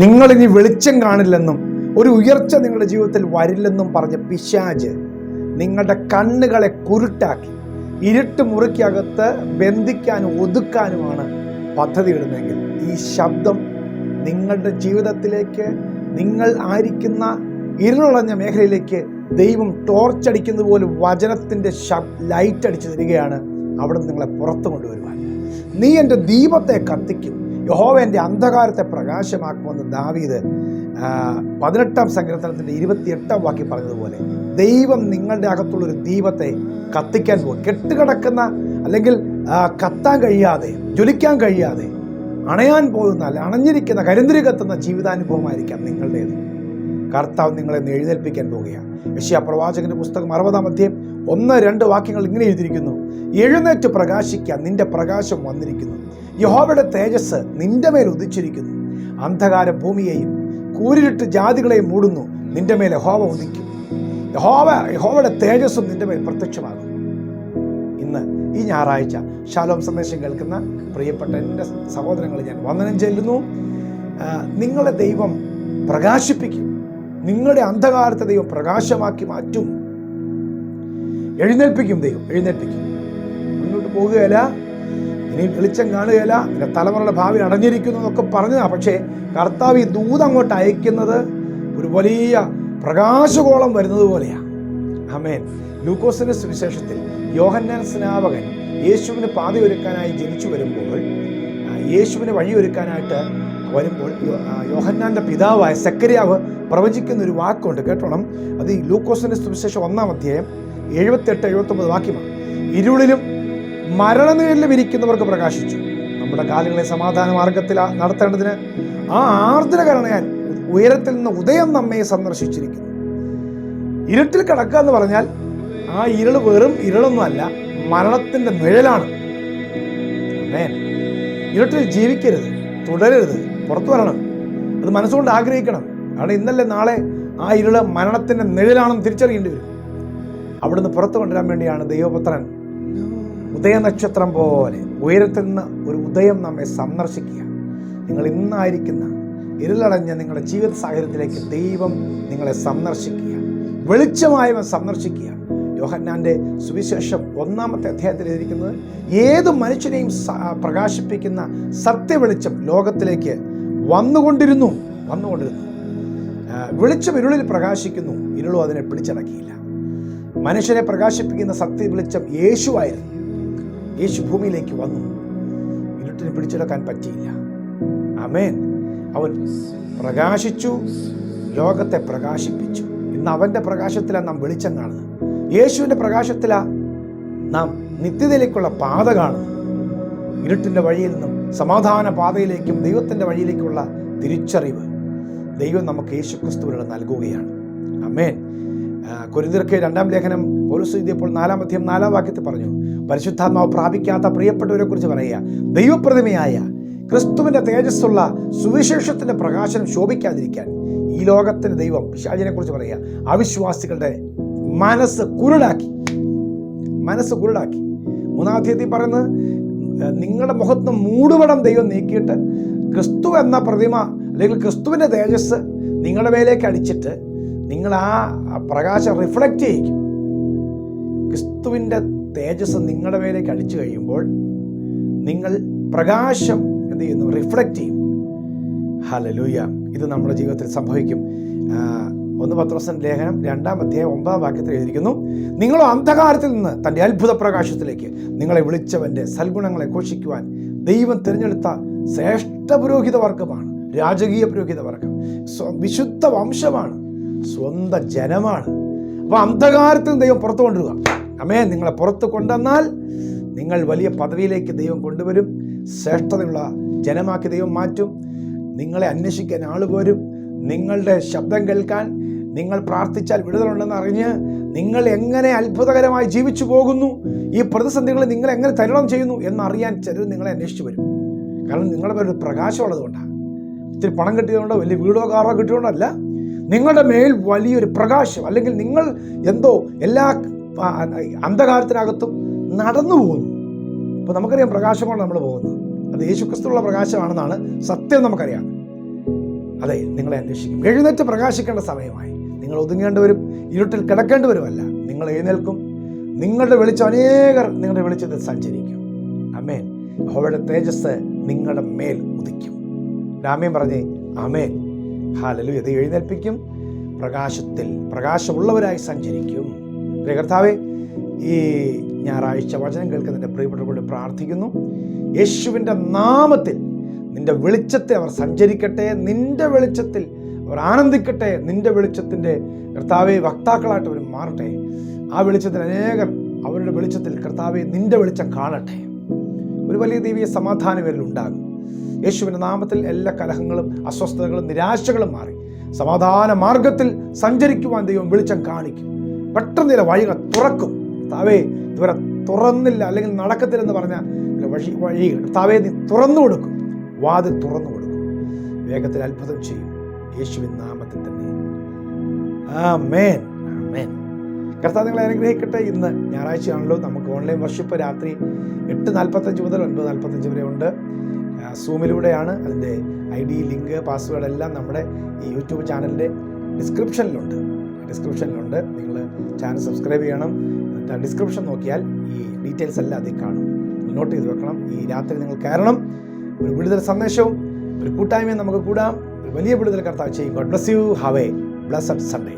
നിങ്ങളിനി വെളിച്ചം കാണില്ലെന്നും ഒരു ഉയർച്ച നിങ്ങളുടെ ജീവിതത്തിൽ വരില്ലെന്നും പറഞ്ഞ പിശാജ് നിങ്ങളുടെ കണ്ണുകളെ കുരുട്ടാക്കി ഇരുട്ട് മുറിക്കകത്ത് ബന്ധിക്കാനും ഒതുക്കാനുമാണ് പദ്ധതി ഇടുന്നതെങ്കിൽ ഈ ശബ്ദം നിങ്ങളുടെ ജീവിതത്തിലേക്ക് നിങ്ങൾ ആയിരിക്കുന്ന ഇരുളഞ്ഞ മേഖലയിലേക്ക് ദൈവം ടോർച്ചടിക്കുന്നത് പോലെ വചനത്തിന്റെ ലൈറ്റ് അടിച്ചു തരികയാണ് അവിടെ നിങ്ങളെ പുറത്തു കൊണ്ടുവരുവാൻ. നീ എന്റെ ദീപത്തെ കത്തിക്കും. യഹോവ എന്റെ അന്ധകാരത്തെ പ്രകാശമാക്കുമെന്ന് ദാവീദ് പതിനെട്ടാം സങ്കീർത്തനത്തിന്റെ ഇരുപത്തിയെട്ടാം വാക്യം പറഞ്ഞതുപോലെ ദൈവം നിങ്ങളുടെ അകത്തുള്ളൊരു ദീപത്തെ കത്തിക്കാൻ പോകും കെട്ടുകിടക്കുന്ന അല്ലെങ്കിൽ കത്താൻ കഴിയാതെ ജ്വലിക്കാൻ കഴിയാതെ അണയാൻ പോകുന്ന അല്ല അണഞ്ഞിരിക്കുന്ന കരിന്തിരി കത്തുന്ന ജീവിതാനുഭവമായിരിക്കാം നിങ്ങളുടേത്. കർത്താവ് നിങ്ങളെ എഴുന്നേൽപ്പിക്കാൻ പോവുകയാണ്. യശ്യാ പ്രവാചകന്റെ പുസ്തകം അറുപതാം അധ്യയം ഒന്ന് രണ്ട് വാക്യങ്ങൾ ഇങ്ങനെ എഴുതിയിരിക്കുന്നു. എഴുന്നേറ്റ് പ്രകാശിക്കാൻ നിന്റെ പ്രകാശം വന്നിരിക്കുന്നു. യഹോവയുടെ തേജസ് നിന്റെ മേൽ ഉദിച്ചിരിക്കുന്നു. അന്ധകാര ഭൂമിയെയും കൂരിട്ട് ജാതികളെയും മൂടുന്നു. നിന്റെ മേൽ യഹോവ ഉദിക്കും. യഹോവ യഹോവയുടെ തേജസ്സും നിന്റെ മേൽ പ്രത്യക്ഷമാകും. ഇന്ന് ഈ ഞായറാഴ്ച ശാലോം സന്ദേശം കേൾക്കുന്ന പ്രിയപ്പെട്ട എന്റെ സഹോദരങ്ങൾ ഞാൻ വന്ദനം ചെല്ലുന്നു നിങ്ങളെ ദൈവം പ്രകാശിപ്പിക്കും. നിങ്ങളുടെ അന്ധകാരത്തെ ദൈവം പ്രകാശമാക്കി മാറ്റും. എഴുന്നേൽപ്പിക്കും ദൈവം എഴുന്നേൽപ്പിക്കും. മുന്നോട്ട് പോവുകയല്ല ഇനി വെളിച്ചം കാണുകയല്ല നിന്റെ തലമുറയുടെ ഭാവി അടഞ്ഞിരിക്കുന്നു എന്നൊക്കെ പറഞ്ഞതാ. പക്ഷേ കർത്താവ് ഈ ദൂത് അങ്ങോട്ട് അയക്കുന്നത് ഒരു വലിയ പ്രകാശകോളം വരുന്നത് പോലെയാണ് അമേൻ ലൂക്കോസിന്റെ സുവിശേഷത്തിൽ യോഹന്നാൻ സ്നാപകൻ യേശുവിന് പാതയൊരുക്കാനായി ജനിച്ചു വരുമ്പോൾ യേശുവിന് വഴിയൊരുക്കാനായിട്ട് വരുമ്പോൾ യോഹന്നാന്റെ പിതാവായ സക്കരിയാവ് പ്രവചിക്കുന്ന ഒരു വാക്കുണ്ട്. കേട്ടോണം? അത് ഈ ലൂക്കോസിന്റെ സുവിശേഷം ഒന്നാം അധ്യായം എഴുപത്തെട്ട് എഴുപത്തൊമ്പത് വാക്യമാണ്. ഇരുളിലും മരണനിഴലിലും ഇരിക്കുന്നവർക്ക് പ്രകാശിച്ചു. നമ്മുടെ കാലങ്ങളെ സമാധാന മാർഗത്തിൽ നടത്തേണ്ടതിന് ആ ആർദ്ര ഉയരത്തിൽ നിന്ന് ഉദയം നമ്മെ സന്ദർശിച്ചിരിക്കുന്നു. ഇരുട്ടിൽ കിടക്കുക എന്ന് പറഞ്ഞാൽ ആ ഇരുൾ വെറും ഇരുളൊന്നുമല്ല മരണത്തിന്റെ നിഴലാണ്. ഇരുട്ടിൽ ജീവിക്കരുത് തുടരരുത്. പുറത്തു വരണം. അത് മനസ്സുകൊണ്ട് ആഗ്രഹിക്കണം. കാരണം ഇന്നല്ലേ നാളെ ആ ഇരുൾ മരണത്തിന്റെ നിഴലാണെന്ന് തിരിച്ചറിയേണ്ടി വരും. അവിടുന്ന് പുറത്തു കൊണ്ടുവരാൻ വേണ്ടിയാണ് ദൈവപുത്രൻ ഉദയനക്ഷത്രം പോലെ ഉയരത്തിൽ നിന്ന് ഒരു ഉദയം നമ്മെ സന്ദർശിക്കുക. നിങ്ങൾ ഇന്നായിരിക്കുന്ന ഇരുളടഞ്ഞ നിങ്ങളുടെ ജീവിത സാഹചര്യത്തിലേക്ക് ദൈവം നിങ്ങളെ സന്ദർശിക്കുക. വെളിച്ചമായവൻ സന്ദർശിക്കുക. യോഹന്നാന്റെ സുവിശേഷം ഒന്നാമത്തെ അധ്യായത്തിൽ എഴുതിയിരിക്കുന്നത് ഏത് മനുഷ്യനെയും പ്രകാശിപ്പിക്കുന്ന സത്യവെളിച്ചം ലോകത്തിലേക്ക് വന്നുകൊണ്ടിരുന്നു വന്നുകൊണ്ടിരുന്നു. വെളിച്ചം ഇരുളിൽ പ്രകാശിക്കുന്നു. ഇരുളും അതിനെ പിടിച്ചടക്കിയില്ല. മനുഷ്യനെ പ്രകാശിപ്പിക്കുന്ന സത്യ വെളിച്ചം യേശുവായിരുന്നു. യേശു ഭൂമിയിലേക്ക് വന്നു. ഇരുട്ടിന് പിടിച്ചെടുക്കാൻ പറ്റിയില്ല. അമേൻ അവൻ പ്രകാശിച്ചു ലോകത്തെ പ്രകാശിപ്പിച്ചു. ഇന്ന് അവന്റെ പ്രകാശത്തിലാണ് നാം വെളിച്ചം കാണുന്നത്. യേശുവിന്റെ പ്രകാശത്തിലാണ് നാം നിത്യതയിലേക്കുള്ള പാത കാണുന്നത്. ഇരുട്ടിന്റെ വഴിയിൽ നിന്നും സമാധാന പാതയിലേക്കും ദൈവത്തിന്റെ വഴിയിലേക്കുള്ള തിരിച്ചറിവ് ദൈവം നമുക്ക് യേശു ക്രിസ്തുവിലൂടെ നൽകുകയാണ് അമ്മേൻ കുരുതിർക്ക് രണ്ടാം ലേഖനം പോലീസ് എഴുതിയപ്പോൾ നാലാം അധ്യായം നാലാം വാക്യത്തിൽ പറഞ്ഞു പരിശുദ്ധാത്മാവ് പ്രാപിക്കാത്ത പ്രിയപ്പെട്ടവരെ കുറിച്ച് പറയുക. ദൈവപ്രതിമയായ ക്രിസ്തുവിന്റെ തേജസ്സുള്ള സുവിശേഷത്തിന്റെ പ്രകാശനം ശോഭിക്കാതിരിക്കാൻ ഈ ലോകത്തിന്റെ ദൈവം പിശാചിനെ കുറിച്ച് പറയുക. അവിശ്വാസികളുടെ മനസ്സ് കുരുടാക്കി. മനസ്സ് കുരുടാക്കി. മൂന്നാം തീയതി പറയുന്നത് നിങ്ങളുടെ മുഖത്ത് മൂടുപടം ദൈവം നീക്കിയിട്ട് ക്രിസ്തു എന്ന പ്രതിമ അല്ലെങ്കിൽ ക്രിസ്തുവിന്റെ തേജസ് നിങ്ങളുടെ മേലേക്ക് അടിച്ചിട്ട് നിങ്ങൾ ആ പ്രകാശം റിഫ്ലക്റ്റ് ചെയ്യിക്കും. ക്രിസ്തുവിന്റെ തേജസ് നിങ്ങളുടെ മേലേക്ക് അടിച്ചു കഴിയുമ്പോൾ നിങ്ങൾ പ്രകാശം എന്ത് ചെയ്യുന്നു? റിഫ്ലക്റ്റ് ചെയ്യും. ഹലലൂയ ഇത് നമ്മുടെ ജീവിതത്തിൽ സംഭവിക്കും. ഒന്ന് പത്രോസൻ ലേഖനം രണ്ടാം അധ്യായം ഒമ്പതാം വാക്യത്തിൽ എഴുതിയിരിക്കുന്നു. നിങ്ങളോ അന്ധകാരത്തിൽ നിന്ന് തന്റെ അത്ഭുത പ്രകാശത്തിലേക്ക് നിങ്ങളെ വിളിച്ചവന്റെ സൽഗുണങ്ങളെ ഘോഷിക്കുവാൻ ദൈവം തിരഞ്ഞെടുത്ത ശ്രേഷ്ഠ പുരോഹിത വർഗമാണ് രാജകീയ പുരോഹിത വർഗം വിശുദ്ധ വംശമാണ് സ്വന്തം ജനമാണ്. അപ്പോൾ അന്ധകാരത്തിൽ ദൈവം പുറത്തു കൊണ്ടുവരിക. അമേ നിങ്ങളെ പുറത്ത് കൊണ്ടുവന്നാൽ നിങ്ങൾ വലിയ പദവിയിലേക്ക് ദൈവം കൊണ്ടുവരും ശ്രേഷ്ഠതയുള്ള ജനമാക്കി ദൈവം മാറ്റും. നിങ്ങളെ അന്വേഷിക്കാൻ ആൾ പോരും. നിങ്ങളുടെ ശബ്ദം കേൾക്കാൻ നിങ്ങൾ പ്രാർത്ഥിച്ചാൽ വിടുതലുണ്ടെന്ന് അറിഞ്ഞ് നിങ്ങൾ എങ്ങനെ അത്ഭുതകരമായി ജീവിച്ചു പോകുന്നു? ഈ പ്രതിസന്ധികളെ നിങ്ങൾ എങ്ങനെ തരണം ചെയ്യുന്നു എന്നറിയാൻ ചിലർ നിങ്ങളെ അന്വേഷിച്ചു വരും. കാരണം നിങ്ങളുടെ പേരൊരു പ്രകാശമുള്ളത് കൊണ്ടാണ് ഇത്തിരി പണം കിട്ടിയതുകൊണ്ടോ വലിയ വീടോ കാറോ കിട്ടിയതുകൊണ്ടല്ല. നിങ്ങളുടെ മേൽ വലിയൊരു പ്രകാശം അല്ലെങ്കിൽ നിങ്ങൾ എന്തോ എല്ലാ അന്ധകാരത്തിനകത്തും നടന്നു പോകുന്നു. അപ്പോൾ നമുക്കറിയാം പ്രകാശമാണ് നമ്മൾ പോകുന്നത്. അത് യേശുക്രിസ്തുള്ള പ്രകാശമാണെന്നാണ് സത്യം നമുക്കറിയാം. അതെ നിങ്ങളെ അന്വേഷിക്കും. എഴുന്നേറ്റ് പ്രകാശിക്കേണ്ട സമയമായി. നിങ്ങൾ ഒതുങ്ങേണ്ടവരും ഇരുട്ടിൽ കിടക്കേണ്ടവരുമല്ല നിങ്ങൾ എഴുന്നേൽക്കും. നിങ്ങളുടെ വെളിച്ചം അനേകർ നിങ്ങളുടെ വെളിച്ചത്തിൽ സഞ്ചരിക്കും. അമേൻ അവളുടെ തേജസ് നിങ്ങളുടെ മേൽ ഉദിക്കും. രാമേൻ പറഞ്ഞേ അമേൻ ഹാലലു ഇത് എഴുന്നേൽപ്പിക്കും. പ്രകാശത്തിൽ പ്രകാശമുള്ളവരായി സഞ്ചരിക്കും. പ്രകർത്താവെ ഈ ഞായറാഴ്ച വചനം കേൾക്കുന്നതിന്റെ പ്രിയപ്പെട്ടവരോട് പ്രാർത്ഥിക്കുന്നു. യേശുവിന്റെ നാമത്തിൽ നിന്റെ വെളിച്ചത്തെ അവർ സഞ്ചരിക്കട്ടെ നിന്റെ വെളിച്ചത്തിൽ അവർ ആനന്ദിക്കട്ടെ നിന്റെ വെളിച്ചത്തിന്റെ കർത്താവെ വക്താക്കളായിട്ട് അവർ മാറട്ടെ. ആ വെളിച്ചത്തിൽ അനേകർ അവരുടെ വെളിച്ചത്തിൽ കർത്താവെ നിന്റെ വെളിച്ചം കാണട്ടെ. ഒരു വലിയ ദൈവീയ സമാധാനം ഇവരിൽ ഉണ്ടാകും. യേശുവിന്റെ നാമത്തിൽ എല്ലാ കലഹങ്ങളും അസ്വസ്ഥതകളും നിരാശകളും മാറി. സമാധാന മാർഗത്തിൽ സഞ്ചരിക്കുവാൻ ദൈവം വെളിച്ചം കാണിക്കും. പെട്ടെന്ന് വഴികൾ തുറക്കും. താവേ ഇതുവരെ തുറന്നില്ല. അല്ലെങ്കിൽ നടക്കത്തില്ലെന്ന് പറഞ്ഞ ചില വഴി വഴികൾ. താവേ നീ തുറന്നു കൊടുക്കും. വാതിൽ തുറന്നു കൊടുക്കും. വേഗത്തിൽ അത്ഭുതം ചെയ്യും. യേശുവിൻ നാമത്തിൽ തന്നെ. ആ മേൻ ആ മേൻ കർത്താവ് നിങ്ങളെ അനുഗ്രഹിക്കട്ടെ. ഇന്ന് ഞായറാഴ്ചയാണല്ലോ. നമുക്ക് ഓൺലൈൻ വർഷിപ്പ് രാത്രി എട്ട് നാൽപ്പത്തഞ്ച് മുതൽ ഒൻപത് നാൽപ്പത്തഞ്ച് വരെ ഉണ്ട്. സൂമിലൂടെയാണ് അതിന്റെ ഐ ഡി ലിങ്ക് പാസ്വേഡ് എല്ലാം നമ്മുടെ ഈ യൂട്യൂബ് ചാനലിന്റെ ഡിസ്ക്രിപ്ഷനിലുണ്ട്. ഡിസ്ക്രിപ്ഷനിലുണ്ട്. നിങ്ങൾ ചാനൽ സബ്സ്ക്രൈബ് ചെയ്യണം. എന്നിട്ട് ഡിസ്ക്രിപ്ഷൻ നോക്കിയാൽ ഈ ഡീറ്റെയിൽസ് എല്ലാം അതിൽ കാണും. നോട്ട് ചെയ്ത് വെക്കണം. ഈ രാത്രി നിങ്ങൾ കയറണം. ഒരു വിടുതൽ സന്ദേശവും ഒരു കൂട്ടായ്മയും നമുക്ക് കൂടാം. ഒരു വലിയ വിടുതൽ കർത്താവ് ചെയ്യും. God bless you have a blessed Sunday